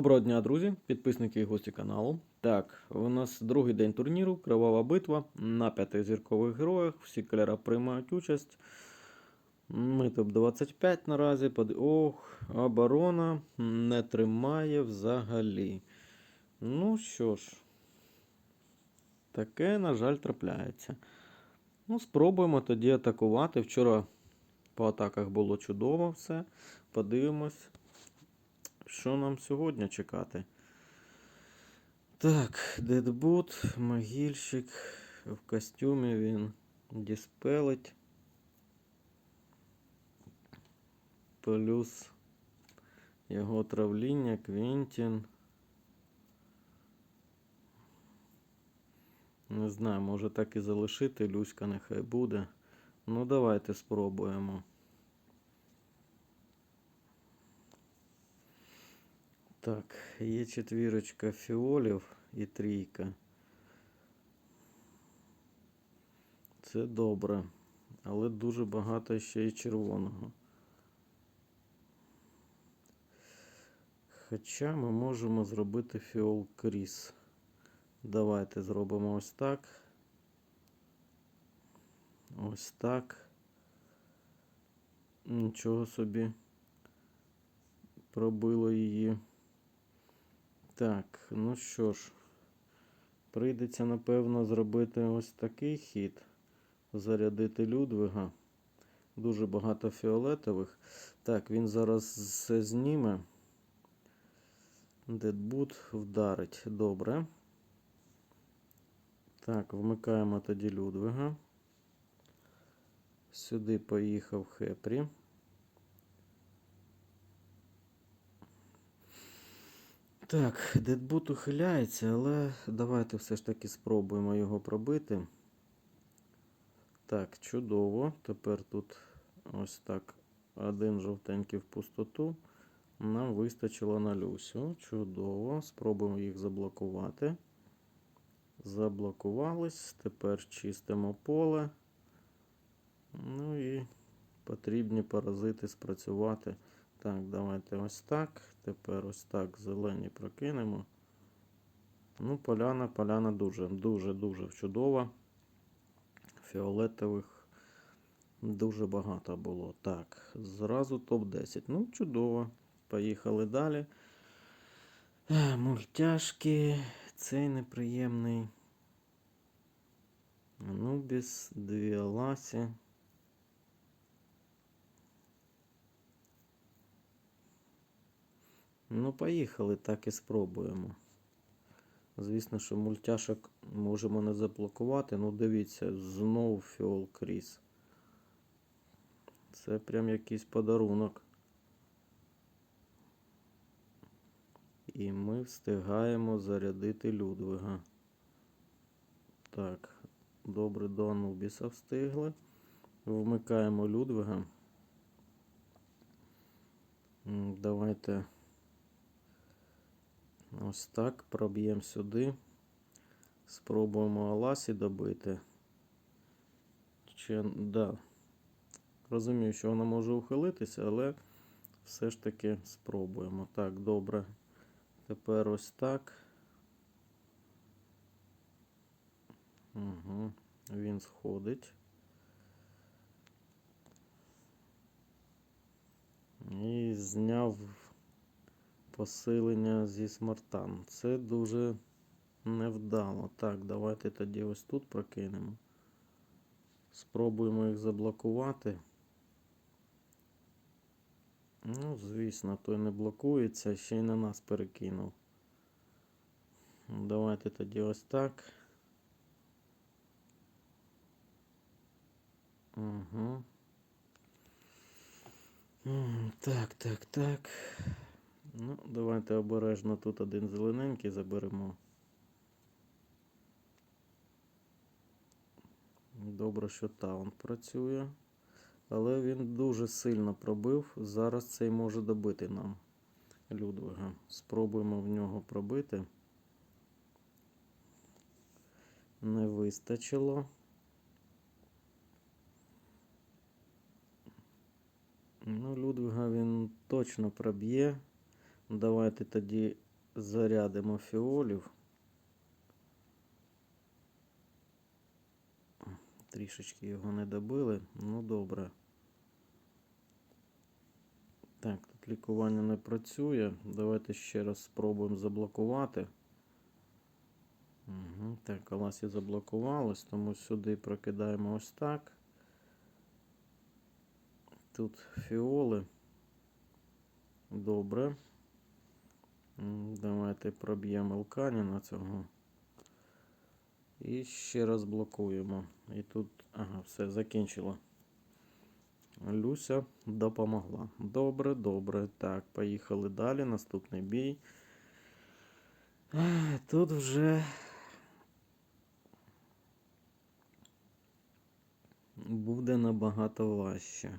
Доброго дня, друзі, підписники і гості каналу. Так, у нас другий день турніру, кривава битва на п'яти зіркових героях. Всі кольори приймають участь. Ми топ-25 наразі. Под- Ох, оборона не тримає взагалі. Ну що ж, таке, на жаль, трапляється. Ну, спробуємо тоді атакувати. Вчора по атаках було чудово все. Подивимось. Що нам сьогодні чекати? Так, Дедбут, могильщик. В костюмі він діспелить. Плюс його травління, Квінтін. Не знаю, може так і залишити. Люська нехай буде. Ну, давайте спробуємо. Так, є четвірочка фіолів і трійка. Це добре. Але дуже багато ще й червоного. Хоча ми можемо зробити фіол кріс. Давайте зробимо ось так. Ось так. Нічого собі пробило її. Так, ну що ж, прийдеться, напевно, зробити ось такий хід. Зарядити Людвига. Дуже багато фіолетових. Так, він зараз все зніме. Дедбут вдарить. Добре. Так, вмикаємо тоді Людвига. Сюди поїхав Хепрі. Так, Дедбут ухиляється, але давайте все ж таки спробуємо його пробити. Так, чудово. Тепер тут ось так один жовтенький в пустоту. Нам вистачило на Люсю. Чудово. Спробуємо їх заблокувати. Заблокувались. Тепер чистимо поле. Ну і потрібні паразити спрацювати. Так, давайте ось так. Тепер ось так зелені прокинемо. Ну, поляна, поляна дуже, дуже, дуже чудова. Фіолетових дуже багато було. Так, зразу топ-10. Ну, чудово. Поїхали далі. Мультяшки. Цей неприємний. Анубіс, дві Аласі. Ну, поїхали, так і спробуємо. Звісно, що мультяшок можемо не заблокувати. Ну, дивіться, знов фіол кріс. Це прям якийсь подарунок. І ми встигаємо зарядити Людвига. Так, добре до Анубіса встигли. Вмикаємо Людвига. Давайте. Ось так, проб'ємо сюди. Спробуємо Аласі добити. Чи, да. Розумію, що вона може ухилитися, але все ж таки спробуємо. Так, добре. Тепер ось так. Угу. Він сходить. І зняв посилення зі смартан. Це дуже невдало. Так, давайте тоді ось тут прокинемо. Спробуємо їх заблокувати. Ну, звісно, той не блокується, ще й на нас перекинув. Давайте тоді ось так. Угу. Так, так, так. Ну, давайте обережно тут один зелененький заберемо. Добре, що таунт працює. Але він дуже сильно пробив. Зараз цей може добити нам Людвига. Спробуємо в нього пробити. Не вистачило. Ну, Людвига він точно проб'є. Давайте тоді зарядимо фіолів. Трішечки його не добили. Ну добре. Так, тут лікування не працює. Давайте ще раз спробуємо заблокувати. Угу. Так, Аласі заблокувалось, тому сюди прокидаємо ось так. Тут фіоли. Добре. М, Давайте проб'ємо Елканіна цього. І ще раз блокуємо. І тут, ага, все, закінчило. Люся допомогла. Добре, добре. Так, поїхали далі. Наступний бій. Тут вже буде набагато важче.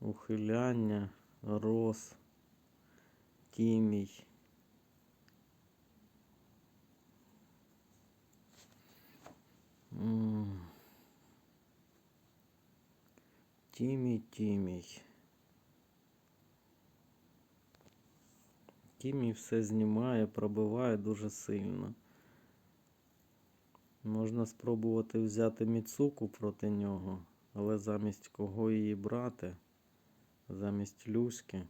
Ухиляння, роз, М. Тімій, тімій. Тімій все знімає, пробиває дуже сильно. Можна спробувати взяти Міцуку проти нього, але замість кого її брати? Замість Люськи.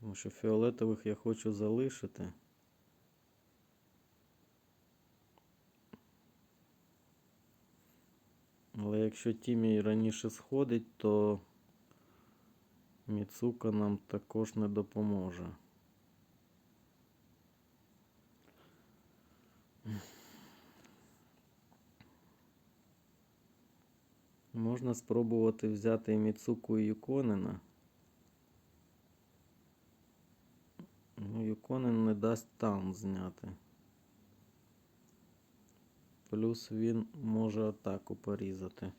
Тому що фіолетових я хочу залишити. Але якщо Тімій раніше сходить, то Міцука нам також не допоможе. Можна спробувати взяти Міцуку і Юконена. Ну, Юконен не дасть там зняти. Плюс він може атаку порізати.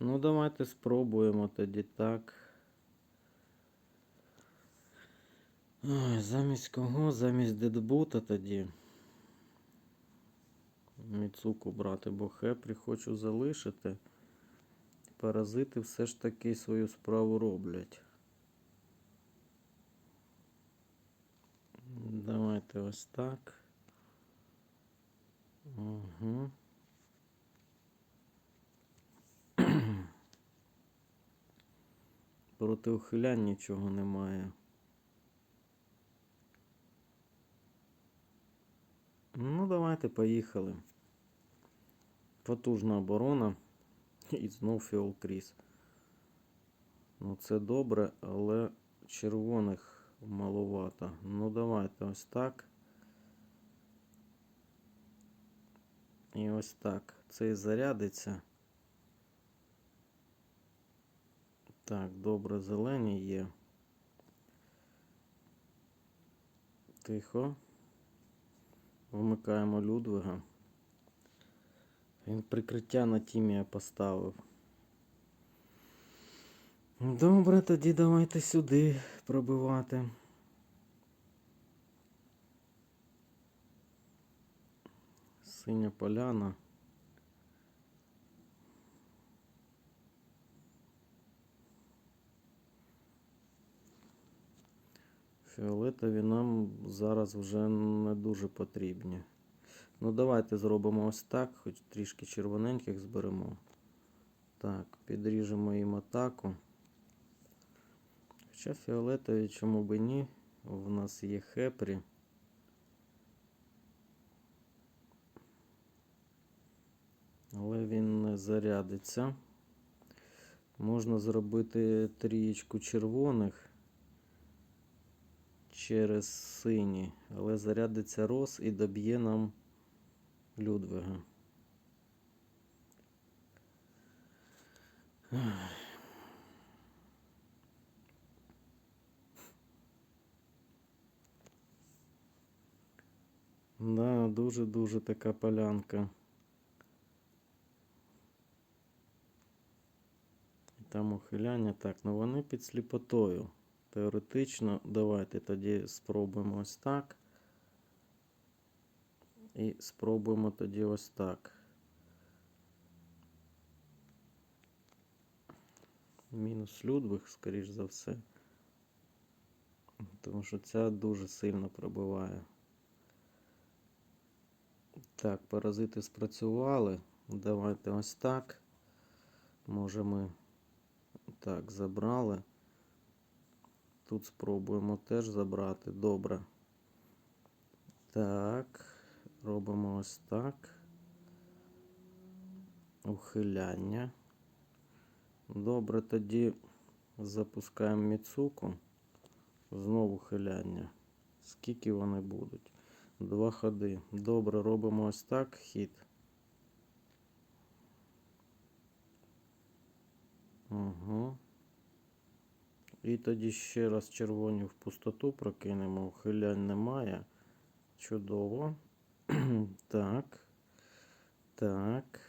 Ну, давайте спробуємо тоді так. Ой, замість кого? Замість дедбута тоді. Міцуку брати, бо Хепрі хочу залишити. Паразити все ж таки свою справу роблять. Давайте ось так. Угу. Проти ухилянь нічого немає. Ну, давайте поїхали. Потужна оборона. І знов фіол кріс. Ну, це добре, але червоних маловато. Ну, давайте ось так. І ось так. Цей зарядиться. Так, добре, зелені є. Тихо. Вмикаємо Людвига. Він прикриття на тімія поставив. Добре, тоді давайте сюди пробивати. Синя поляна. Фіолетові нам зараз вже не дуже потрібні. Ну, давайте зробимо ось так, хоч трішки червоненьких зберемо. Так, підріжемо їм атаку. Хоча фіолетові чому би ні? В нас є хепрі. Але він не зарядиться. Можна зробити трієчку червоних через сині, але зарядиться роз і доб'є нам Людвига. Да, дуже-дуже така полянка. І Там ухиляння. Так, ну вони під сліпотою. Теоретично, давайте тоді спробуємо ось так. І спробуємо тоді ось так. Мінус Людвиг, скоріш за все. Тому що ця дуже сильно пробиває. Так, паразити спрацювали. Давайте ось так. Може ми так забрали. Тут спробуємо теж забрати. Добре. Так. Робимо ось так. Ухиляння. Добре, тоді запускаємо Міцуку. Знову хиляння. Скільки вони будуть? Два ходи. Добре, робимо ось так. Хід. Угу. І тоді ще раз червоні в пустоту прокинемо. Ухилянь немає. Чудово. так. Так.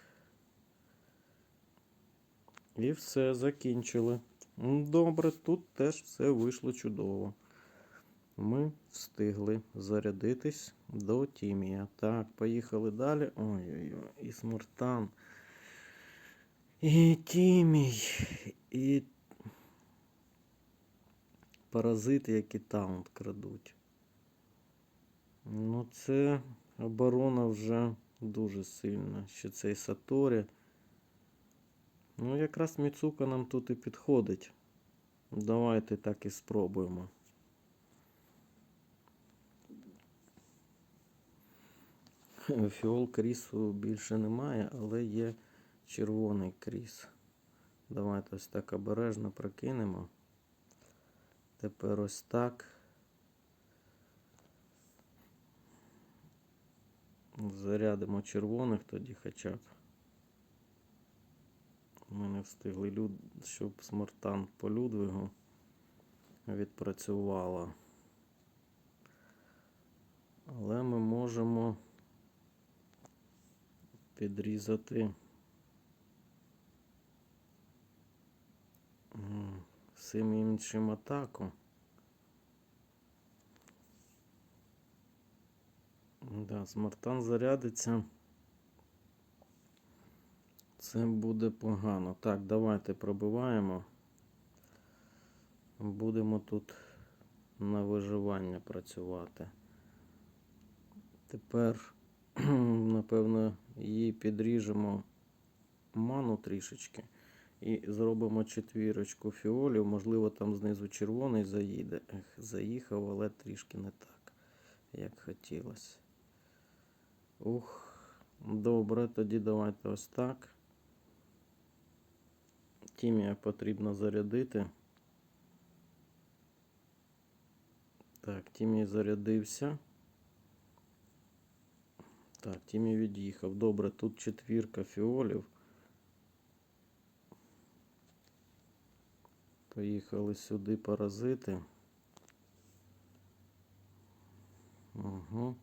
І все, закінчили. Добре, тут теж все вийшло чудово. Ми встигли зарядитись до Тімія. Так, поїхали далі. Ой-ой-ой, і Смуртан. І Тімій. І паразити, які таунт крадуть. Ну, це оборона вже дуже сильна. Ще цей Саторі. Ну, якраз Міцука нам тут і підходить. Давайте так і спробуємо. Фіол крісу більше немає, але є червоний кріс. Давайте ось так обережно прокинемо. Тепер ось так. Зарядимо червоних тоді хоча б. Ми не встигли, люд... щоб смартан по Людвигу відпрацювала. Але ми можемо підрізати всім іншим атаку. Да, смартан зарядиться. Це буде погано. Так, давайте пробиваємо. Будемо тут на виживання працювати. Тепер, напевно, її підріжемо ману трішечки і зробимо четвірочку фіолів. Можливо, там знизу червоний заїде. Заїхав, але трішки не так, як хотілося. Ух, добре, тоді давайте ось так. Тімія потрібно зарядити. Так, Тімій зарядився. Так, Тімій від'їхав. Добре, тут четвірка фіолів. Поїхали сюди паразити. Угу.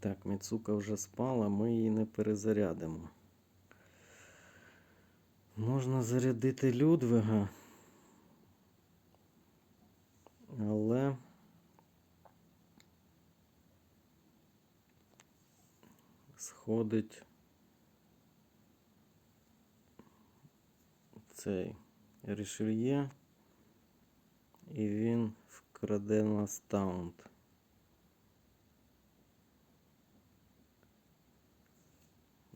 Так, Міцука вже спала, ми її не перезарядимо. Можна зарядити Людвига. Але сходить цей Рішельє, і він вкраде нас таунт.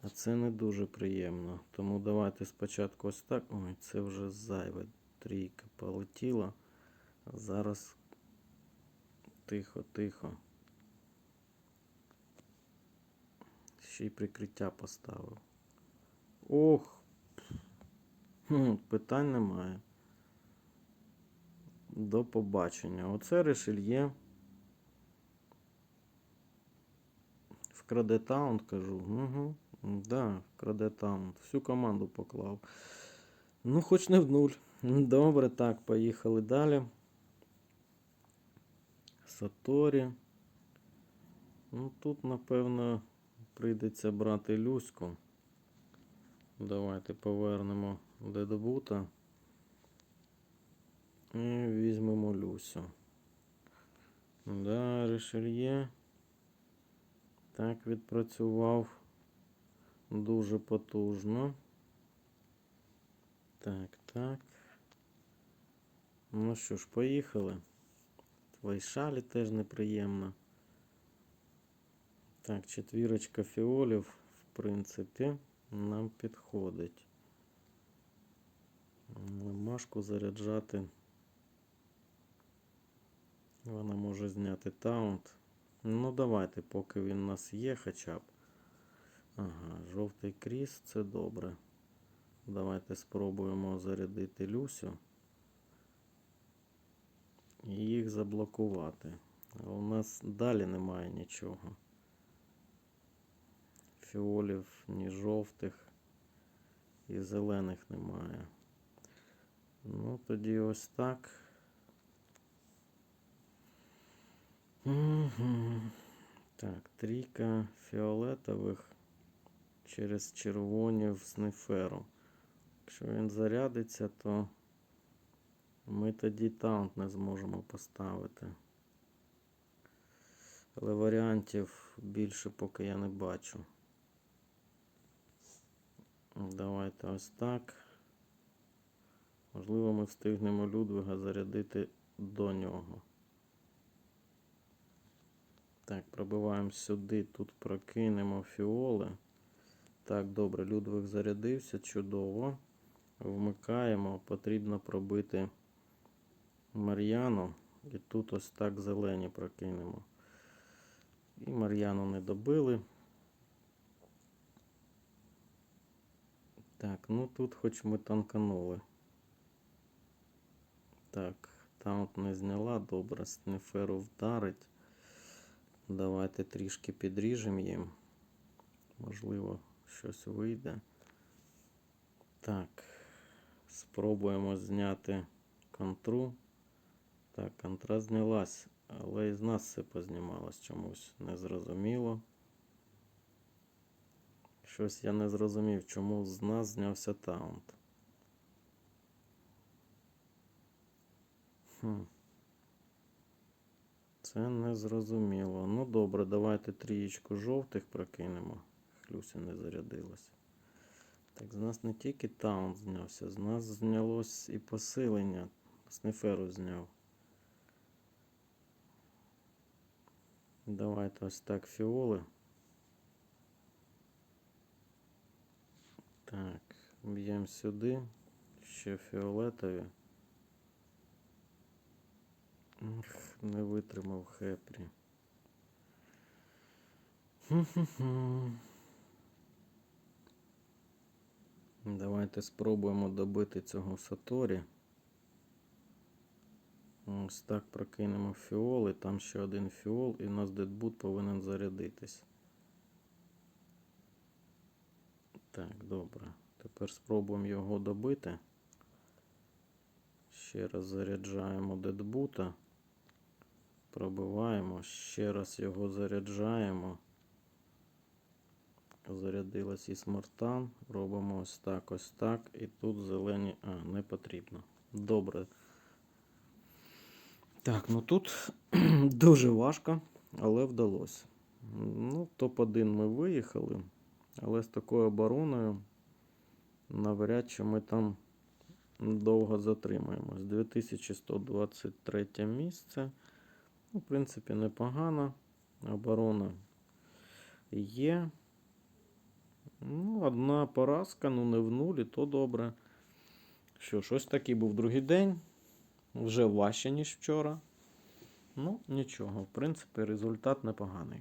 А це не дуже приємно. Тому давайте спочатку ось так. Ой, це вже зайве. Трійка полетіла. Зараз тихо, Ще й прикриття поставив. Ох! Питань немає. До побачення. Оце решельє. Вкраде таунт, кажу. Угу. Да, краде таунт. Всю команду поклав. Ну, хоч не в нуль. Добре, так, поїхали далі. Саторі. Ну, тут, напевно, прийдеться брати Люську. Давайте повернемо Дедбута. І візьмемо Люсю. Да, Ришельє. Так, відпрацював дуже потужно. Так, так. Ну що ж, поїхали. Твої шалі теж неприємно. Так, четвірочка фіолів, в принципі, нам підходить. Але Машку заряджати. Вона може зняти таунт. Ну, давайте, поки він у нас є хоча б. Ага, жовтий кріс це добре. Давайте спробуємо зарядити Люсю. І їх заблокувати. У нас далі немає нічого. Фіолів, ні жовтих і зелених немає. Ну, тоді ось так. Мгм. Так, трійка фіолетових через червоні в сниферу. Якщо він зарядиться, то ми тоді таунт не зможемо поставити. Але варіантів більше поки я не бачу. Давайте ось так. Можливо, ми встигнемо Людвига зарядити до нього. Так, пробиваємо сюди, тут прокинемо фіоли. Так, добре, Людвиг зарядився, чудово. Вмикаємо, потрібно пробити Мар'яну. І тут ось так зелені прокинемо. І Мар'яну не добили. Так, ну тут хоч ми танканули. Так, таунт не зняла, добре, снеферу вдарить. Давайте трішки підріжемо їм. Можливо, щось вийде. Так, спробуємо зняти контру. Так, контра знялась, але із нас все познімалось чомусь. Незрозуміло. Щось я не зрозумів, чому з нас знявся таунт. Хм. Це не зрозуміло. Ну добре, давайте трієчку жовтих прокинемо. Хлюся не зарядилась. Так, з нас не тільки таунт знявся, з нас знялось і посилення. Снеферу зняв. Давайте ось так фіоли. Так, б'ємо сюди. Ще фіолетові. Ех, Не витримав хепрі. Давайте спробуємо добити цього Саторі. Ось так прокинемо фіол, і там ще один фіол, і у нас дедбут повинен зарядитись. Так, добре. Тепер спробуємо його добити. Ще раз заряджаємо дедбута. Пробиваємо, ще раз його заряджаємо. Зарядилась і смартан. Робимо ось так, ось так. І тут зелені. А, не потрібно. Добре. Так, ну тут дуже важко, але вдалося. Ну, топ-1 ми виїхали, але з такою обороною навряд чи ми там довго затримаємось. 2123 місце. Ну, в принципі, непогано. Оборона є. Ну, одна поразка, ну не в нулі, то добре. Що ж, ось такий був другий день. Вже важче, ніж вчора. Ну, нічого, в принципі, результат непоганий.